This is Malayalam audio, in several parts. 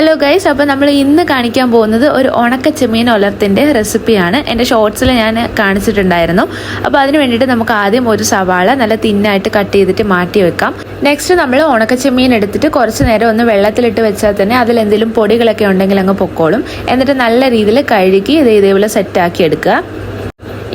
ഹലോ ഗൈസ് അപ്പോൾ നമ്മൾ ഇന്ന് കാണിക്കാൻ പോകുന്നത് ഒരു ഉണക്ക ചെമ്മീൻ ഒലർത്തിന്റെ റെസിപ്പിയാണ്. എന്റെ ഷോർട്സിൽ ഞാൻ കാണിച്ചിട്ടുണ്ടായിരുന്നു. അപ്പോൾ അതിന് വേണ്ടിയിട്ട് നമുക്ക് ആദ്യം ഒരു സവാള നല്ല തിന്നായിട്ട് കട്ട് ചെയ്തിട്ട് മാറ്റി വെക്കാം. നെക്സ്റ്റ് നമ്മൾ ഉണക്ക ചെമ്മീൻ എടുത്തിട്ട് കുറച്ച് നേരം ഒന്ന് വെള്ളത്തിലിട്ട് വെച്ചാൽ തന്നെ അതിൽ എന്തെങ്കിലും പൊടികളൊക്കെ ഉണ്ടെങ്കിൽ അങ്ങ് പൊക്കോളും. എന്നിട്ട് നല്ല രീതിയിൽ കഴുകി ഇത് ഇതേപോലെ സെറ്റാക്കി എടുക്കുക.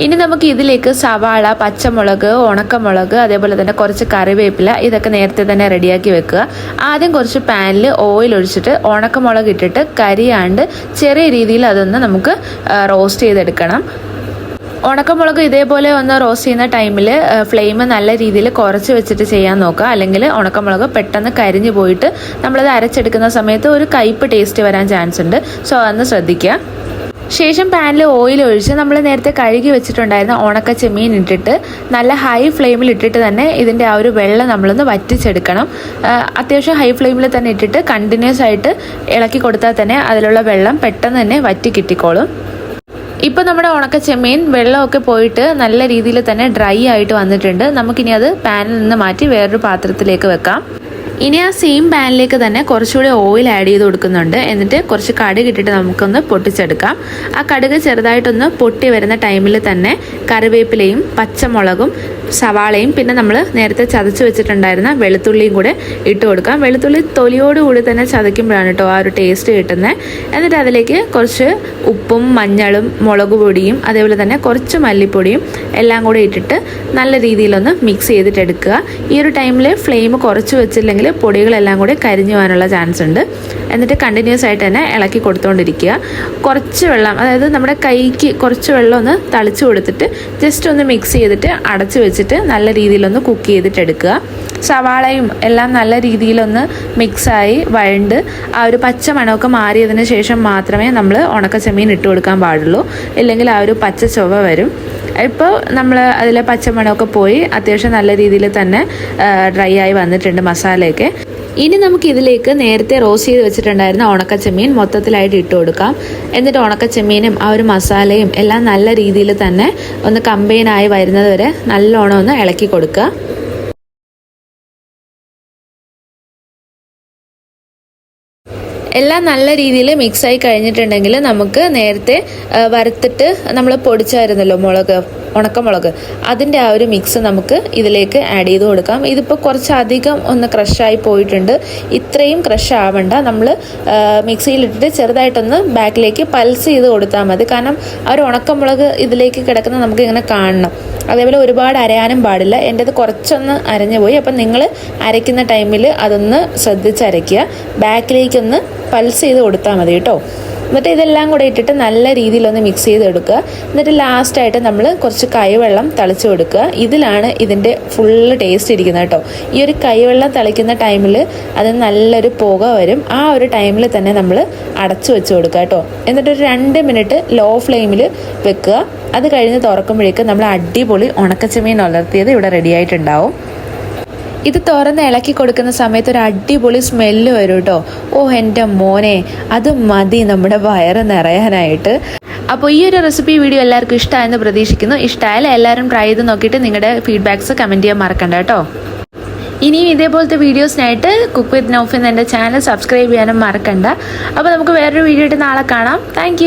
ഇനി നമുക്ക് ഇതിലേക്ക് സവാള പച്ചമുളക് ഉണക്കമുളക് അതേപോലെ തന്നെ കുറച്ച് കറിവേപ്പില ഇതൊക്കെ നേരത്തെ തന്നെ റെഡിയാക്കി വെക്കുക. ആദ്യം കുറച്ച് പാനിൽ ഓയിൽ ഒഴിച്ചിട്ട് ഉണക്കമുളക് ഇട്ടിട്ട് കരിയാണ്ട് ചെറിയ രീതിയിൽ അതൊന്ന് നമുക്ക് റോസ്റ്റ് ചെയ്തെടുക്കണം. ഉണക്കമുളക് ഇതേപോലെ ഒന്ന് റോസ്റ്റ് ചെയ്യുന്ന ടൈമിൽ ഫ്ലെയിം നല്ല രീതിയിൽ കുറച്ച് വെച്ചിട്ട് ചെയ്യാൻ നോക്കുക. അല്ലെങ്കിൽ ഉണക്കമുളക് പെട്ടെന്ന് കരിഞ്ഞു പോയിട്ട് നമ്മളത് അരച്ചെടുക്കുന്ന സമയത്ത് ഒരു കയ്പ് ടേസ്റ്റ് വരാൻ ചാൻസ് ഉണ്ട്. സോ അതൊന്ന് ശ്രദ്ധിക്കുക. ശേഷം പാനിൽ ഓയിൽ ഒഴിച്ച് നമ്മൾ നേരത്തെ കഴുകി വെച്ചിട്ടുണ്ടായിരുന്ന ഉണക്ക ചെമ്മീൻ ഇട്ടിട്ട് നല്ല ഹൈ ഫ്ലെയിമിൽ ഇട്ടിട്ട് തന്നെ ഇതിന്റെ ആ ഒരു വെള്ളം നമ്മളൊന്ന് വറ്റിച്ചെടുക്കണം. അത്യാവശ്യം ഹൈ ഫ്ലെയിമിൽ തന്നെ ഇട്ടിട്ട് കണ്ടിന്യൂസ് ആയിട്ട് ഇളക്കി കൊടുത്താൽ തന്നെ അതിലുള്ള വെള്ളം പെട്ടെന്ന് തന്നെ വറ്റി കിട്ടിക്കോളും. ഇപ്പോൾ നമ്മുടെ ഉണക്ക ചെമ്മീൻ വെള്ളമൊക്കെ പോയിട്ട് നല്ല രീതിയിൽ തന്നെ ഡ്രൈ ആയിട്ട് വന്നിട്ടുണ്ട്. നമുക്കിനി അത് പാനിൽ നിന്ന് മാറ്റി വേറൊരു പാത്രത്തിലേക്ക് വെക്കാം. ഇനി ആ സെയിം പാനിലേക്ക് തന്നെ കുറച്ചുകൂടി ഓയിൽ ആഡ് ചെയ്ത് കൊടുക്കുന്നുണ്ട്. എന്നിട്ട് കുറച്ച് കടുക് ഇട്ടിട്ട് നമുക്കൊന്ന് പൊട്ടിച്ചെടുക്കാം. ആ കടുക് ചെറുതായിട്ടൊന്ന് പൊട്ടി വരുന്ന ടൈമിൽ തന്നെ കറിവേപ്പിലയും പച്ചമുളകും സവാളയും പിന്നെ നമ്മൾ നേരത്തെ ചതച്ച് വെച്ചിട്ടുണ്ടായിരുന്ന വെളുത്തുള്ളിയും കൂടെ ഇട്ട് കൊടുക്കാം. വെളുത്തുള്ളി തൊലിയോടുകൂടി തന്നെ ചതയ്ക്കുമ്പോഴാണ് കേട്ടോ ആ ഒരു ടേസ്റ്റ് കിട്ടുന്നത് എന്നിട്ട് അതിലേക്ക് കുറച്ച് ഉപ്പും മഞ്ഞളും മുളക് പൊടിയും അതേപോലെ തന്നെ കുറച്ച് മല്ലിപ്പൊടിയും എല്ലാം കൂടെ ഇട്ടിട്ട് നല്ല രീതിയിലൊന്ന് മിക്സ് ചെയ്തിട്ട് എടുക്കുക. ഈ ഒരു ടൈമിൽ ഫ്ലെയിം കുറച്ച് വെച്ചില്ലെങ്കിൽ പൊടികളെല്ലാം കൂടി കരിഞ്ഞു പോകാനുള്ള ചാൻസ് ഉണ്ട്. എന്നിട്ട് കണ്ടിന്യൂസ് ആയിട്ട് തന്നെ ഇളക്കി കൊടുത്തുകൊണ്ടിരിക്കുക കുറച്ച് വെള്ളം അതായത് നമ്മുടെ കൈക്ക് കുറച്ച് വെള്ളം ഒന്ന് തളിച്ചു കൊടുത്തിട്ട് ജസ്റ്റ് ഒന്ന് മിക്സ് ചെയ്തിട്ട് അടച്ച് വെച്ചിട്ട് നല്ല രീതിയിലൊന്ന് കുക്ക് ചെയ്തിട്ട് എടുക്കുക സവാളയും എല്ലാം നല്ല രീതിയിലൊന്ന് മിക്സായി വഴണ്ട് ആ ഒരു പച്ച മണമൊക്കെ മാറിയതിന് ശേഷം മാത്രമേ നമ്മൾ ഉണക്ക ചെമ്മീൻ ഇട്ട് കൊടുക്കാൻ പാടുള്ളൂ. ഇല്ലെങ്കിൽ ആ ഒരു പച്ച ചൊവ വരും. ഇപ്പോൾ നമ്മൾ അതിലെ പച്ചമണമൊക്കെ പോയി അത്യാവശ്യം നല്ല രീതിയിൽ തന്നെ ഡ്രൈ ആയി വന്നിട്ടുണ്ട് മസാലയൊക്കെ. ഇനി നമുക്ക് ഇതിലേക്ക് നേരത്തെ റോസ്റ്റ് ചെയ്ത് വെച്ചിട്ടുണ്ടായിരുന്ന ഉണക്കച്ചെമ്മീൻ മൊത്തത്തിലായിട്ട് ഇട്ട് കൊടുക്കാം. എന്നിട്ട് ഉണക്കച്ചെമ്മീനും ആ ഒരു മസാലയും എല്ലാം നല്ല രീതിയിൽ തന്നെ ഒന്ന് കമ്പൈൻ ആയി വരുന്നത് വരെ നല്ലോണം ഒന്ന് ഇളക്കി കൊടുക്കുക. എല്ലാം നല്ല രീതിയിൽ മിക്സായി കഴിഞ്ഞിട്ടുണ്ടെങ്കിൽ നമുക്ക് നേരത്തെ വറുത്തിട്ട് നമ്മൾ പൊടിച്ചായിരുന്നല്ലോ മുളക്. ഉണക്കമുളക്. അതിന്റെ ആ ഒരു മിക്സ് നമുക്ക് ഇതിലേക്ക് ആഡ് ചെയ്ത് കൊടുക്കാം. ഇതിപ്പോൾ കുറച്ചധികം ഒന്ന് ക്രഷായി പോയിട്ടുണ്ട്. ഇത്രയും ക്രഷ് ആവണ്ട. നമ്മൾ മിക്സിയിലിട്ടിട്ട് ചെറുതായിട്ടൊന്ന് ബാക്കിലേക്ക് പൾസ് ചെയ്ത് കൊടുത്താൽ മതി. കാരണം ആ ഒരു ഉണക്കമുളക് ഇതിലേക്ക് കിടക്കുന്നത് നമുക്ക് ഇങ്ങനെ കാണണം. അതേപോലെ ഒരുപാട് അരയാനും പാടില്ല. എന്റെത് കുറച്ചൊന്ന് അരഞ്ഞു പോയി. അപ്പം നിങ്ങൾ അരയ്ക്കുന്ന ടൈമിൽ അതൊന്ന് ശ്രദ്ധിച്ചരയ്ക്കുക. ബാക്കിലേക്കൊന്ന് പൾസ് ചെയ്ത് കൊടുത്താൽ മതി കേട്ടോ. എന്നിട്ട് ഇതെല്ലാം കൂടെ ഇട്ടിട്ട് നല്ല രീതിയിലൊന്ന് മിക്സ് ചെയ്ത് എടുക്കുക എന്നിട്ട് ലാസ്റ്റായിട്ട് നമ്മൾ കുറച്ച് കൈവെള്ളം തളിച്ച് കൊടുക്കുക. ഇതിലാണ് ഇതിന്റെ ഫുള്ള് ടേസ്റ്റ് ഇരിക്കുന്നത് കേട്ടോ. ഈ ഒരു കൈവെള്ളം തളിക്കുന്ന ടൈമിൽ അത് നല്ലൊരു പുക വരും. ആ ഒരു ടൈമിൽ തന്നെ നമ്മൾ അടച്ചു വെച്ച് കൊടുക്കുക കേട്ടോ. എന്നിട്ട് ഒരു രണ്ട് മിനിറ്റ് ലോ ഫ്ലെയിമിൽ വെക്കുക. അത് കഴിഞ്ഞ് തുറക്കുമ്പോഴേക്കും നമ്മൾ അടിപൊളി ഉണക്കച്ചമീൻ വളർത്തിയത് ഇവിടെ റെഡി ആയിട്ടുണ്ടാവും. ഇത് തുറന്ന് ഇളക്കി കൊടുക്കുന്ന സമയത്ത് ഒരു അടിപൊളി സ്മെല്ല് വരും കേട്ടോ ഓ എന്റെ മോനെ അത് മതി നമ്മുടെ വയറ് നിറയാനായിട്ട്. അപ്പോൾ ഈ ഒരു റെസിപ്പി വീഡിയോ എല്ലാവർക്കും ഇഷ്ടമായെന്ന് പ്രതീക്ഷിക്കുന്നു. ഇഷ്ടമായാലും എല്ലാവരും ട്രൈ ചെയ്ത് നോക്കിയിട്ട് നിങ്ങളുടെ ഫീഡ്ബാക്ക്സ് കമന്റ് ചെയ്യാൻ മറക്കണ്ട കേട്ടോ ഇനിയും ഇതേപോലത്തെ വീഡിയോസിനായിട്ട് കുക്ക് വിത്ത് നൗഫ് എന്ന എന്റെ ചാനൽ സബ്സ്ക്രൈബ് ചെയ്യാനും മറക്കണ്ട. അപ്പോൾ നമുക്ക് വേറൊരു വീഡിയോ ആയിട്ട് നാളെ കാണാം. താങ്ക്